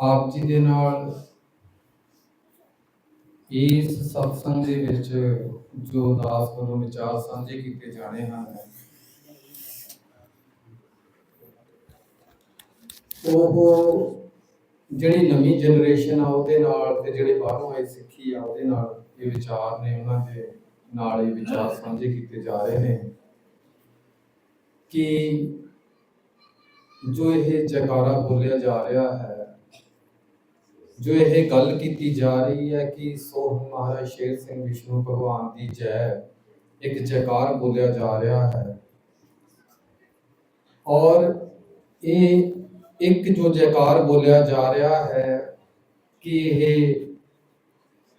ਆਪ ਜੀ ਦੇ ਨਾਲ ਇਸ ਸਤਸੰਗ ਦੇ ਵਿੱਚ ਜੋ ਦਾਸ ਵੱਲੋਂ ਵਿਚਾਰ ਸਾਂਝੇ ਕੀਤੇ ਜਾਣੇ ਹਨ। ਉਹ ਜਿਹੜੀ ਨਵੀਂ ਜਨਰੇਸ਼ਨ ਆ, ਉਹਦੇ ਨਾਲ ਤੇ ਜਿਹੜੇ ਬਾਹਰੋਂ ਆਏ ਸਿੱਖੀ ਆ, ਉਹਦੇ ਨਾਲ ਇਹ ਵਿਚਾਰ ਨੇ, ਉਹਨਾਂ ਦੇ ਨਾਲ ਇਹ ਵਿਚਾਰ ਸਾਂਝੇ ਕੀਤੇ ਜਾ ਰਹੇ ਨੇ ਕਿ ਜੋ ਇਹ ਜੈਕਾਰਾ ਬੋਲਿਆ ਜਾ ਰਿਹਾ ਹੈ ਜੋ ਇਹ ਗੱਲ ਕੀਤੀ ਜਾ ਰਹੀ ਹੈ ਕਿ ਸੋਹ ਮਹਾਰਾਜ ਸ਼ੇਰ ਸਿੰਘ ਵਿਸ਼ਨੂੰ ਭਗਵਾਨ ਦੀ ਜੈ ਇੱਕ ਜੈਕਾਰ ਬੋਲਿਆ ਜਾ ਰਿਹਾ ਹੈ। ਔਰ ਇਹ ਇੱਕ ਜੋ ਜੈਕਾਰ ਬੋਲਿਆ ਜਾ ਰਿਹਾ ਹੈ ਕਿ ਇਹ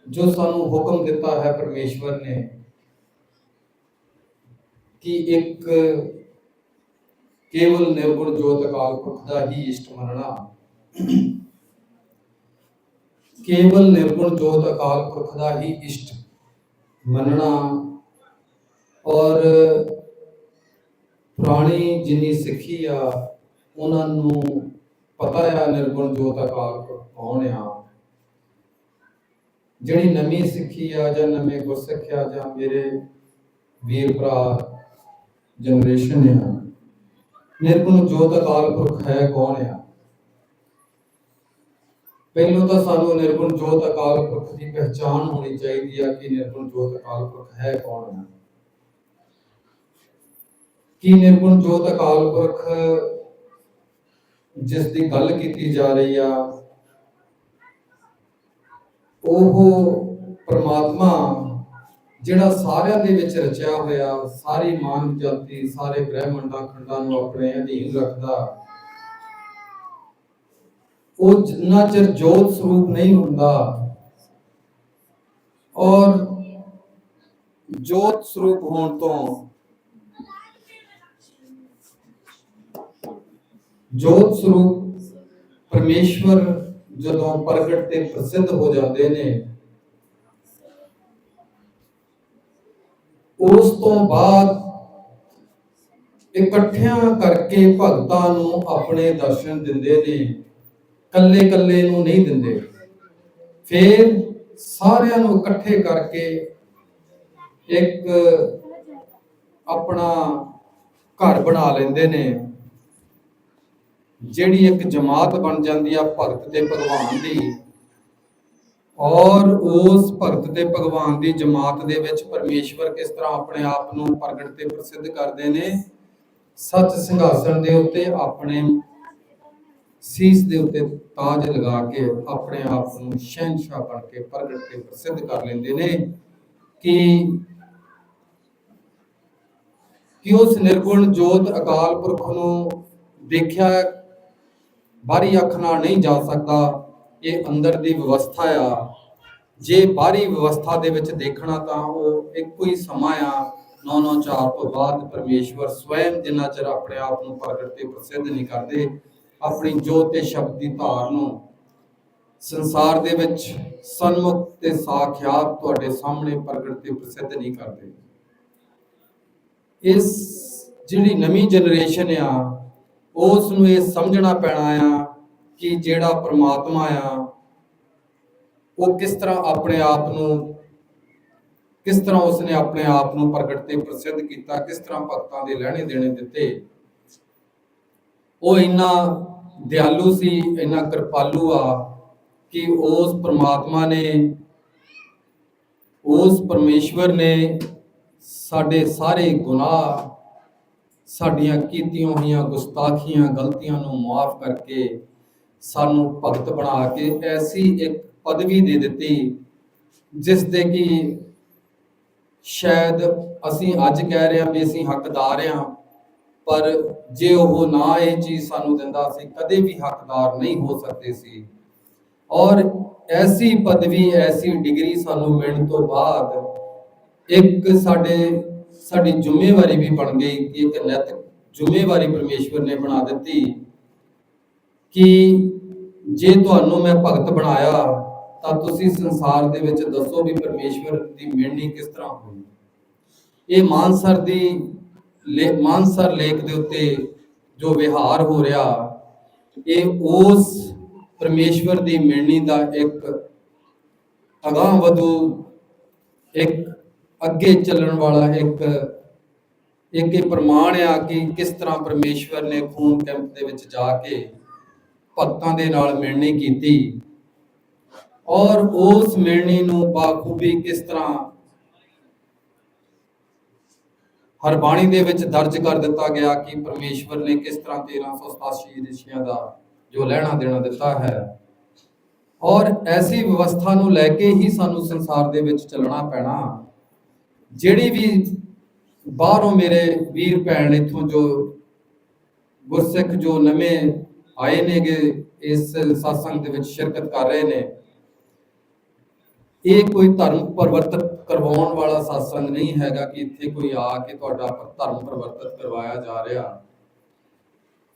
ਜੋ ਸਾਨੂੰ ਹੁਕਮ ਦਿੱਤਾ ਹੈ ਪਰਮੇਸ਼ਵਰ ਨੇ ਕਿ ਇੱਕ ਕੇਵਲ ਨਿਰਗੁਣ ਜੋਤ ਅਕਾਲ ਪੁਰਖ ਦਾ ਹੀ ਇਸ਼ਟ ਮੰਨਣਾ ਕੇਵਲ ਨਿਰਗੁਣ ਜੋਤ ਅਕਾਲ ਪੁਰਖ ਦਾ ਹੀ ਇਸ਼ਟ ਮੰਨਣਾ ਔਰ ਪੁਰਾਣੀ ਜਿੰਨੀ ਸਿੱਖੀ ਆ, ਉਹਨਾਂ ਨੂੰ ਪਤਾ ਆ ਨਿਰਗੁਣ ਜੋਤ ਅਕਾਲ ਪੁਰਖ ਕੌਣ ਆ। ਜਿਹੜੀ ਨਵੀਂ ਸਿੱਖੀ ਆ ਜਾਂ ਨਵੇਂ ਗੁਰਸਿੱਖ ਆ ਜਾਂ ਮੇਰੇ ਵੀਰ ਭਰਾ ਜਨਰੇਸ਼ਨ ਆ, ਨਿਰਗੁਣ ਜੋਤ ਅਕਾਲ ਪੁਰਖ ਹੈ ਕੌਣ ਆ? ਪਹਿਲੋਂ ਤਾਂ ਸਾਨੂੰ ਨਿਰਗੁਣ ਜੋਤ ਅਕਾਲ ਪੁਰਖ ਦੀ ਪਹਿਚਾਣ ਹੋਣੀ ਚਾਹੀਦੀ ਆ ਕਿ ਨਿਰਗੁਣ ਜੋਤ ਅਕਾਲ ਪੁਰਖ ਹੈ ਕੌਣ ਹੈ ਕੀ ਨਿਰਗੁਣ ਜੋਤ ਅਕਾਲ ਪੁਰਖ ਜਿਸ ਦੀ ਗੱਲ ਕੀਤੀ ਜਾ ਰਹੀ ਆ, ਉਹ ਪ੍ਰਮਾਤਮਾ ਜਿਹੜਾ ਸਾਰਿਆਂ ਦੇ ਵਿੱਚ ਰਚਿਆ ਹੋਇਆ, ਸਾਰੀ ਮਾਨਵ ਜਾਤੀ, ਸਾਰੇ ਬ੍ਰਹਿਮੰਡਾਂ, ਖੰਡਾਂ ਨੂੰ ਆਪਣੇ ਅਧੀਨ ਰੱਖਦਾ ਉਹ ਜਿੰਨਾ ਚਿਰ ਜੋਤ ਸਰੂਪ ਨਹੀਂ ਹੁੰਦਾ ਔਰ ਜੋਤ ਸਰੂਪ ਹੋਣ ਤੋਂ ਜੋਤ ਸਰੂਪ ਪਰਮੇਸ਼ਵਰ ਜਦੋਂ ਪ੍ਰਗਟ ਤੇ ਪ੍ਰਸਿੱਧ ਹੋ ਜਾਂਦੇ ਨੇ, ਉਸ ਤੋਂ ਬਾਅਦ ਇਕੱਠਿਆਂ ਕਰਕੇ ਭਗਤਾਂ ਨੂੰ ਆਪਣੇ ਦਰਸ਼ਨ ਦਿੰਦੇ ਨੇ। ਕੱਲੇ ਕੱਲੇ ਨੂੰ ਨਹੀਂ ਦਿੰਦੇ। ਫਿਰ ਸਾਰਿਆਂ ਨੂੰ ਇਕੱਠੇ ਕਰਕੇ ਇੱਕ ਆਪਣਾ ਘਰ ਬਣਾ ਲੈਂਦੇ ਨੇ। ਜਿਹੜੀ ਇੱਕ ਜਮਾਤ ਬਣ ਜਾਂਦੀ ਆ ਭਗਤ ਤੇ ਭਗਵਾਨ ਦੀ। ਔਰ ਉਸ ਭਗਤ ਤੇ ਭਗਵਾਨ ਦੀ ਜਮਾਤ ਦੇ ਵਿੱਚ ਪਰਮੇਸ਼ਵਰ ਕਿਸ ਤਰ੍ਹਾਂ ਆਪਣੇ ਆਪ ਨੂੰ ਪ੍ਰਗਟ ਤੇ ਪ੍ਰਸਿੱਧ ਕਰਦੇ ਨੇ, ਸੱਚ ਸਿੰਘਾਸਣ ਦੇ ਉੱਤੇ ਆਪਣੇ ਸੀਸ ਦੇ ਉੱਤੇ ਤਾਜ ਲਗਾ ਕੇ ਆਪਣੇ ਆਪ ਨੂੰ ਸ਼ਹਿਨशाह ਬਣ ਕੇ ਪ੍ਰਗਟ ਤੇ ਪ੍ਰਸਿੱਧ ਕਰ ਲੈਂਦੇ ਨੇ ਕਿ ਕਿ ਉਸ ਨਿਰਗੁਣ ਜੋਤ ਅਕਾਲ ਪੁਰਖ ਨੂੰ ਦੇਖਿਆ ਬਾਹਰੀ ਅੱਖ ਨਾਲ ਨਹੀਂ ਜਾ ਸਕਦਾ, ਇਹ ਅੰਦਰ ਦੀ ਵਿਵਸਥਾ ਆ। ਜੇ ਬਾਹਰੀ ਵਿਵਸਥਾ ਦੇ ਵਿੱਚ ਦੇਖਣਾ ਤਾਂ ਉਹ ਇੱਕੋ ਹੀ ਸਮਾਂ ਆ। 994 ਤੋਂ ਬਾਅਦ ਪਰਮੇਸ਼ਵਰ ਸਵੈਮ ਜਿੰਨਾ ਚਿਰ ਆਪਣੇ ਆਪ ਨੂੰ ਪ੍ਰਗਟ ਤੇ ਪ੍ਰਸਿੱਧ ਨਹੀਂ ਕਰਦੇ ਆਪਣੀ ਜੋਤ ਤੇ ਸ਼ਬਦ ਦੀ ਧਾਰ ਨੂੰ ਸੰਸਾਰ ਦੇ ਵਿੱਚ ਸਨਮੁਖ ਤੇ ਸਾਖਿਆਤ ਤੁਹਾਡੇ ਸਾਹਮਣੇ ਪ੍ਰਗਟ ਤੇ ਪ੍ਰਸਿੱਧ ਨਹੀਂ ਕਰਦੇ। ਇਸ ਜਿਹੜੀ ਨਵੀਂ ਜਨਰੇਸ਼ਨ ਆ, ਉਸ ਨੂੰ ਇਹ ਸਮਝਣਾ ਪੈਣਾ ਆ ਕਿ ਜਿਹੜਾ ਪ੍ਰਮਾਤਮਾ ਆ, ਉਹ ਕਿਸ ਤਰ੍ਹਾਂ ਆਪਣੇ ਆਪ ਨੂੰ, ਕਿਸ ਤਰ੍ਹਾਂ ਉਸਨੇ ਆਪਣੇ ਆਪ ਨੂੰ ਪ੍ਰਗਟ ਤੇ ਪ੍ਰਸਿੱਧ ਕੀਤਾ, ਕਿਸ ਤਰ੍ਹਾਂ ਭਗਤਾਂ ਦੇ ਲੈਣੇ ਦੇਣੇ ਦਿੱਤੇ। ਉਹ ਇੰਨਾ ਦਿਆਲੂ ਸੀ, ਇੰਨਾ ਕਿਰਪਾਲੂ ਆ ਕਿ ਉਸ ਪ੍ਰਮਾਤਮਾ ਨੇ, ਉਸ ਪਰਮੇਸ਼ਵਰ ਨੇ ਸਾਡੇ ਸਾਰੇ ਗੁਨਾਹ, ਸਾਡੀਆਂ ਕੀਤੀਆਂ ਹੋਈਆਂ ਗੁਸਤਾਖੀਆਂ, ਗਲਤੀਆਂ ਨੂੰ ਮਾਫ ਕਰਕੇ ਸਾਨੂੰ ਭਗਤ ਬਣਾ ਕੇ ਐਸੀ ਇੱਕ ਪਦਵੀ ਦੇ ਦਿੱਤੀ ਜਿਸ ਦੇ ਕਿ ਸ਼ਾਇਦ ਅਸੀਂ ਅੱਜ ਕਹਿ ਰਹੇ ਹਾਂ ਵੀ ਅਸੀਂ ਹੱਕਦਾਰ ਹਾਂ। ਪਰ ਜੇ ਉਹ ਨਾ ਇਹ ਚੀਜ਼ ਸਾਨੂੰ ਦਿੰਦਾ ਸੀ, ਕਦੇ ਵੀ ਹੱਕਦਾਰ ਨਹੀਂ ਹੋ ਸਕਦੇ ਸੀ। ਔਰ ਐਸੀ ਪਦਵੀ, ਐਸੀ ਡਿਗਰੀ ਸਾਨੂੰ ਮਿਲਣ ਤੋਂ ਬਾਅਦ ਇੱਕ ਸਾਡੇ, ਸਾਡੀ ਜ਼ਿੰਮੇਵਾਰੀ ਵੀ ਬਣ ਗਈ ਕਿ ਇੱਕ ਨੈਤਿਕ ਜ਼ਿੰਮੇਵਾਰੀ ਪਰਮੇਸ਼ਵਰ ਨੇ ਬਣਾ ਦਿੱਤੀ ਕਿ ਜੇ ਤੁਹਾਨੂੰ ਮੈਂ ਭਗਤ ਬਣਾਇਆ, ਤਾਂ ਤੁਸੀਂ ਸੰਸਾਰ ਦੇ ਵਿੱਚ ਦੱਸੋ ਵੀ ਪਰਮੇਸ਼ਵਰ ਦੀ ਮਿਹਣੀ ਕਿਸ ਤਰ੍ਹਾਂ ਹੋਈ ਇਹ ਮਾਨਸਰ ਦੀ ਮਾਨਸਰ ਲੇਕ ਦੇ ਉੱਤੇ ਜੋ ਵਿਹਾਰ ਹੋ ਰਿਹਾ, ਇਹ ਉਸ ਪਰਮੇਸ਼ਵਰ ਦੀ ਮਿਲਣੀ ਦਾ ਇੱਕ ਅਗਾਂਹ ਵਧੂ, ਇੱਕ ਅੱਗੇ ਚੱਲਣ ਵਾਲਾ ਇੱਕ ਇੱਕ ਇਹ ਪ੍ਰਮਾਣ ਆ ਕਿ ਕਿਸ ਤਰ੍ਹਾਂ ਪਰਮੇਸ਼ਵਰ ਨੇ ਖੂਨ ਕੈਂਪ ਦੇ ਵਿੱਚ ਜਾ ਕੇ ਭਗਤਾਂ ਦੇ ਨਾਲ ਮਿਲਣੀ ਕੀਤੀ ਔਰ ਉਸ ਮਿਲਣੀ ਨੂੰ ਬਾਖੂਬੀ ਕਿਸ ਤਰ੍ਹਾਂ ਹਰ ਬਾਣੀ ਦੇ ਵਿੱਚ ਦਰਜ ਕਰ ਦਿੱਤਾ ਗਿਆ ਕਿ ਪਰਮੇਸ਼ਵਰ ਨੇ ਕਿਸ ਤਰ੍ਹਾਂ 1387 ਰਿਸ਼ੀਆਂ ਦਾ ਜੋ ਲੈਣਾ ਦੇਣਾ ਦਿੱਤਾ ਹੈ। ਔਰ ਐਸੀ ਵਿਵਸਥਾ ਨੂੰ ਲੈ ਕੇ ਹੀ ਸਾਨੂੰ ਸੰਸਾਰ ਦੇ ਵਿੱਚ ਚੱਲਣਾ ਪੈਣਾ। ਜਿਹੜੀ ਵੀ ਬਾਹਰੋਂ ਮੇਰੇ ਵੀਰ ਭੈਣ ਇੱਥੋਂ ਜੋ ਗੁਰਸਿੱਖ ਜੋ ਨਵੇਂ ਆਏ ਨੇਗੇ, ਇਸ satsang ਦੇ ਵਿੱਚ ਸ਼ਿਰਕਤ ਕਰ ਰਹੇ ਨੇ ਇਹ ਕੋਈ ਧਰਮ ਪਰਿਵਰਤਨ ਕਰਵਾਉਣ ਵਾਲਾ satsang ਨਹੀਂ ਹੈਗਾ ਕਿ ਇੱਥੇ ਕੋਈ ਆ ਕੇ ਤੁਹਾਡਾ ਧਰਮ ਪਰਿਵਰਤਨ ਕਰਵਾਇਆ ਜਾ ਰਿਹਾ।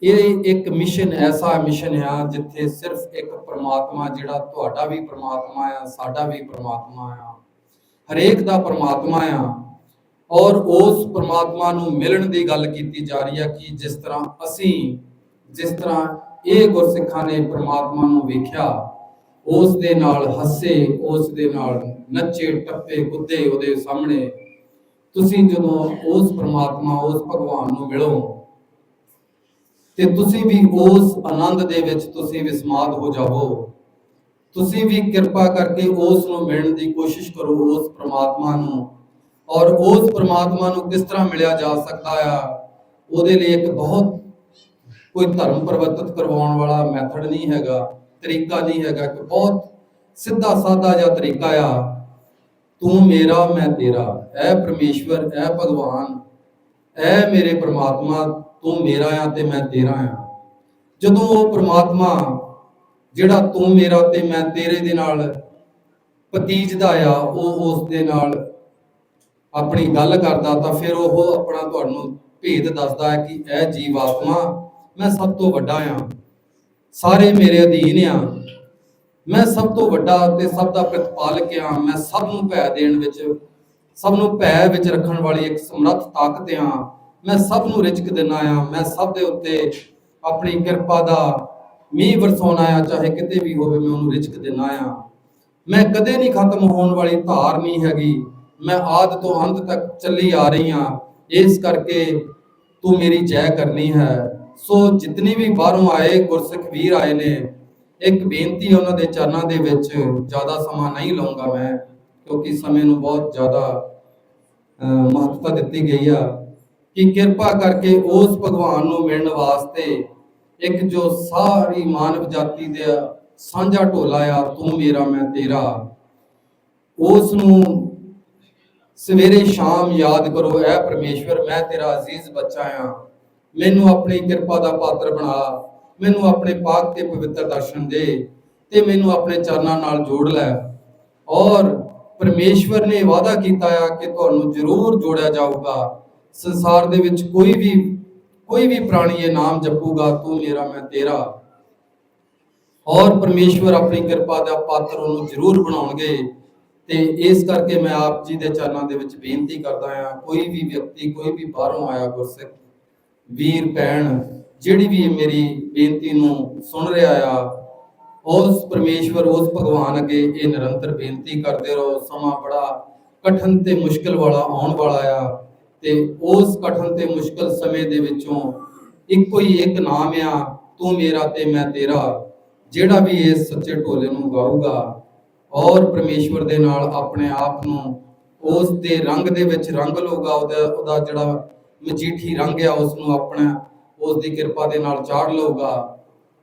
ਇਹ ਇੱਕ ਮਿਸ਼ਨ ਐਸਾ ਮਿਸ਼ਨ ਆ ਜਿੱਥੇ ਸਿਰਫ ਇੱਕ ਪ੍ਰਮਾਤਮਾ ਜਿਹੜਾ ਤੁਹਾਡਾ ਵੀ ਪ੍ਰਮਾਤਮਾ ਆ, ਸਾਡਾ ਵੀ ਪ੍ਰਮਾਤਮਾ ਆ, ਹਰੇਕ ਦਾ ਪ੍ਰਮਾਤਮਾ ਆ। ਔਰ ਉਸ ਪ੍ਰਮਾਤਮਾ ਨੂੰ ਮਿਲਣ ਦੀ ਗੱਲ ਕੀਤੀ ਜਾ ਰਹੀ ਹੈ ਕਿ ਜਿਸ ਤਰ੍ਹਾਂ ਅਸੀਂ, ਜਿਸ ਤਰ੍ਹਾਂ ਇਹ ਗੁਰਸਿੱਖਾਂ ਨੇ ਪ੍ਰਮਾਤਮਾ ਨੂੰ ਵੇਖਿਆ ਉਸ ਦੇ ਨਾਲ ਹੱਸੇ ਉਸ ਦੇ ਨਾਲ ਨੱਚੇ, ਟੱਪੇ, ਕੁੱਦੇ ਉਹਦੇ ਸਾਹਮਣੇ। ਤੁਸੀਂ ਜਦੋਂ ਉਸ ਪ੍ਰਮਾਤਮਾ, ਉਸ ਭਗਵਾਨ ਨੂੰ ਮਿਲੋ, ਤੇ ਤੁਸੀਂ ਵੀ ਉਸ ਆਨੰਦ ਦੇ ਵਿੱਚ ਤੁਸੀਂ ਵਿਸਮਾਦ ਹੋ ਜਾਵੋ। ਤੁਸੀਂ ਵੀ ਕਿਰਪਾ ਕਰਕੇ ਉਸ ਨੂੰ ਮਿਲਣ ਦੀ ਕੋਸ਼ਿਸ਼ ਕਰੋ, ਉਸ ਪ੍ਰਮਾਤਮਾ ਨੂੰ। ਔਰ ਉਸ ਪ੍ਰਮਾਤਮਾ ਨੂੰ ਕਿਸ ਤਰ੍ਹਾਂ ਮਿਲਿਆ ਜਾ ਸਕਦਾ ਆ, ਉਹਦੇ ਲਈ ਇੱਕ ਬਹੁਤ ਕੋਈ ਧਰਮ ਪਰਿਵਰਤਿਤ ਕਰਵਾਉਣ ਵਾਲਾ ਮੈਥਡ ਨਹੀਂ ਹੈਗਾ। ਤਰੀਕਾ ਨਹੀਂ ਹੈਗਾ ਕਿ ਬਹੁਤ ਸਿੱਧਾ ਸਾਦਾ ਜਿਹਾ ਤਰੀਕਾ ਆ। ਤੂੰ ਮੇਰਾ, ਮੈਂ ਤੇਰਾ। ਐ ਪਰਮੇਸ਼ਵਰ, ਐ ਭਗਵਾਨ, ਐ ਮੇਰੇ ਪ੍ਰਮਾਤਮਾ, ਤੂੰ ਮੇਰਾ ਆ ਤੇ ਮੈਂ ਤੇਰਾ ਆ। ਜਦੋਂ ਉਹ ਪ੍ਰਮਾਤਮਾ ਜਿਹੜਾ ਤੂੰ ਮੇਰਾ ਤੇ ਮੈਂ ਤੇਰੇ ਦੇ ਨਾਲ ਪਤੀਜਦਾ ਆ, ਉਹ ਉਸ ਦੇ ਨਾਲ ਆਪਣੀ ਗੱਲ ਕਰਦਾ, ਤਾਂ ਫਿਰ ਉਹ ਆਪਣਾ ਤੁਹਾਨੂੰ ਭੇਦ ਦੱਸਦਾ ਹੈ ਕਿ ਇਹ ਜੀਵ ਆਤਮਾ ਮੈਂ ਸਭ ਤੋਂ ਵੱਡਾ ਆ। ਸਾਰੇ ਮੇਰੇ ਅਧੀਨ ਆ। ਮੈਂ ਸਭ ਤੋਂ ਵੱਡਾ ਤੇ ਸਭ ਦਾ ਪ੍ਰਤਪਾਲਕ ਆ। ਮੈਂ ਸਭ ਨੂੰ ਭੈ ਦੇਣ ਵਿੱਚ, ਸਭ ਨੂੰ ਭੈ ਵਿੱਚ ਰੱਖਣ ਵਾਲੀ ਇੱਕ ਸਮਰੱਥ ਤਾਕਤ ਆ। ਮੈਂ ਸਭ ਨੂੰ ਰਿਜ਼ਕ ਦਿੰਦਾ ਆ। ਮੈਂ ਸਭ ਦੇ ਉੱਤੇ ਆਪਣੀ ਕਿਰਪਾ ਦਾ ਮੀਂਹ ਵਰਸਾਉਣਾ ਆ। ਚਾਹੇ ਕਿਤੇ ਵੀ ਹੋਵੇ, ਮੈਂ ਉਹਨੂੰ ਰਿਜ਼ਕ ਦਿੰਦਾ ਆ। ਮੈਂ ਕਦੇ ਨਹੀਂ ਖਤਮ ਹੋਣ ਵਾਲੀ ਧਾਰ ਨਹੀਂ ਹੈਗੀ। ਮੈਂ ਆਦ ਤੋਂ ਅੰਤ ਤੱਕ ਚੱਲੀ ਆ ਰਹੀ ਹਾਂ ਇਸ ਕਰਕੇ ਤੂੰ ਮੇਰੀ ਜੈ ਕਰਨੀ ਹੈ। ਸੋ ਜਿਤਨੇ ਵੀ ਬਾਹਰੋਂ ਆਏ ਗੁਰਸਿੱਖ ਵੀਰ ਆਏ ਨੇ, ਇੱਕ ਬੇਨਤੀ ਉਹਨਾਂ ਦੇ ਚਰਨਾਂ ਦੇ ਵਿੱਚ, ਜ਼ਿਆਦਾ ਸਮਾਂ ਨਹੀਂ ਲਾਉਂਗਾ ਮੈਂ, ਕਿਉਂਕਿ ਸਮੇਂ ਨੂੰ ਬਹੁਤ ਜ਼ਿਆਦਾ ਮਹੱਤਤਾ ਦਿੱਤੀ ਗਈ ਆ, ਕਿ ਕਿਰਪਾ ਕਰਕੇ ਉਸ ਭਗਵਾਨ ਨੂੰ ਮਿਲਣ ਵਾਸਤੇ ਇੱਕ ਜੋ ਸਾਰੀ ਮਾਨਵ ਜਾਤੀ ਦੇ ਸਾਂਝਾ ਢੋਲਾ ਆ, ਤੂੰ ਮੇਰਾ, ਮੈਂ ਤੇਰਾ, ਉਸ ਨੂੰ ਸਵੇਰੇ ਸ਼ਾਮ ਯਾਦ ਕਰੋ, ਐ ਪਰਮੇਸ਼ਵਰ, ਮੈਂ ਤੇਰਾ ਅਜ਼ੀਜ਼ ਬੱਚਾ ਆ। ਮੈਨੂੰ ਆਪਣੀ ਕਿਰਪਾ ਦਾ ਪਾਤਰ ਬਣਾ। ਮੈਨੂੰ ਆਪਣੇ ਪਾਕ ਤੇ ਪਵਿੱਤਰ ਦਰਸ਼ਨ ਦੇ ਤੇ ਮੈਨੂੰ ਆਪਣੇ ਚਰਨਾਂ ਨਾਲ ਜੋੜ ਲੈ। ਔਰ ਪਰਮੇਸ਼ਵਰ ਨੇ ਵਾਅਦਾ ਕੀਤਾ ਆ ਕਿ ਤੁਹਾਨੂੰ ਜ਼ਰੂਰ ਜੋੜਿਆ ਜਾਊਗਾ। ਸੰਸਾਰ ਦੇ ਵਿੱਚ ਕੋਈ ਵੀ ਕੋਈ ਵੀ ਪ੍ਰਾਣੀ ਇਹ ਨਾਮ ਜਪੂਗਾ, ਤੂੰ ਮੇਰਾ, ਮੈਂ ਤੇਰਾ। ਔਰ ਪਰਮੇਸ਼ਵਰ ਆਪਣੀ ਕਿਰਪਾ ਦਾ ਪਾਤਰ ਉਹਨੂੰ ਜ਼ਰੂਰ ਬਣਾਉਣਗੇ। ਤੇ ਇਸ ਕਰਕੇ ਮੈਂ ਆਪ ਜੀ ਦੇ ਚਰਨਾਂ ਦੇ ਵਿੱਚ ਬੇਨਤੀ ਕਰਦਾ ਹਾਂ ਕੋਈ ਵੀ ਵਿਅਕਤੀ, ਕੋਈ ਵੀ ਬਾਹਰੋਂ ਆਇਆ ਗੁਰਸਿੱਖ ਵੀਰ, ਭੈਣ, ਜਿਹੜੀ ਵੀ ਮੇਰੀ ਬੇਨਤੀ ਨੂੰ ਸੁਣ ਰਿਹਾ ਆ ਉਸ ਪਰਮੇਸ਼ਵਰ, ਉਸ ਭਗਵਾਨ ਅੱਗੇ ਇਹ ਨਿਰੰਤਰ ਬੇਨਤੀ ਕਰਦੇ ਰਹੋ। ਸਮਾਂ ਬੜਾ ਕਠਨ ਤੇ ਮੁਸ਼ਕਲ ਵਾਲਾ ਆਉਣ ਵਾਲਾ ਆ ਤੇ ਉਸ ਕਠਨ ਤੇ ਮੁਸ਼ਕਲ ਸਮੇਂ ਦੇ ਵਿੱਚੋਂ ਇੱਕੋ ਹੀ ਇੱਕ ਨਾਮ ਆ, ਤੂੰ ਮੇਰਾ ਤੇ ਮੈਂ ਤੇਰਾ, ਜਿਹੜਾ ਵੀ ਇਸ ਸੱਚੇ ਢੋਲੇ ਨੂੰ ਗਾਊਗਾ। ਔਰ ਪਰਮੇਸ਼ਵਰ ਦੇ ਨਾਲ ਆਪਣੇ ਆਪ ਨੂੰ ਉਸ ਦੇ ਰੰਗ ਦੇ ਵਿੱਚ ਰੰਗ ਲਊਗਾ, ਉਹਦਾ ਉਹਦਾ ਜਿਹੜਾ ਮਜੀਠੀ ਰੰਗ ਆ ਉਸ ਨੂੰ ਆਪਣਾ ਉਸ ਦੀ ਕਿਰਪਾ ਦੇ ਨਾਲ ਚਾੜ ਲਊਗਾ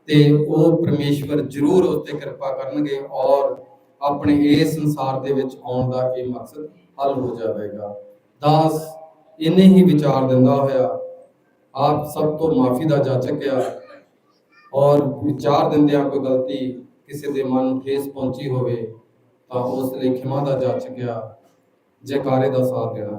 ਤੇ ਉਹ ਪਰਮੇਸ਼ਵਰ ਜ਼ਰੂਰ ਉਸ ਤੇ ਕਿਰਪਾ ਕਰਨਗੇ ਔਰ ਆਪਣੇ ਇਸ ਸੰਸਾਰ ਦੇ ਵਿੱਚ ਆਉਣ ਦਾ ਇਹ ਮਕਸਦ ਹੱਲ ਹੋ ਜਾਵੇਗਾ। ਦਾਸ ਇੰਨੇ ਹੀ ਵਿਚਾਰ ਦਿੰਦਾ ਹੋਇਆ, ਆਪ ਸਭ ਤੋਂ ਮਾਫੀ ਦਾ ਜਾਚਕ ਆ ਔਰ ਵਿਚਾਰ ਦਿੰਦਿਆਂ ਕੋਈ ਗਲਤੀ ਕਿਸੇ ਦੇ ਮਨ ਨੂੰ ਠੇਸ ਪਹੁੰਚੀ ਹੋਵੇ ਤਾਂ ਉਸ ਲਈ ਖਿਮਾ ਦਾ ਜਾਚਕ ਆ ਜੈਕਾਰੇ ਦਾ ਸਾਥ ਦੇਣਾ।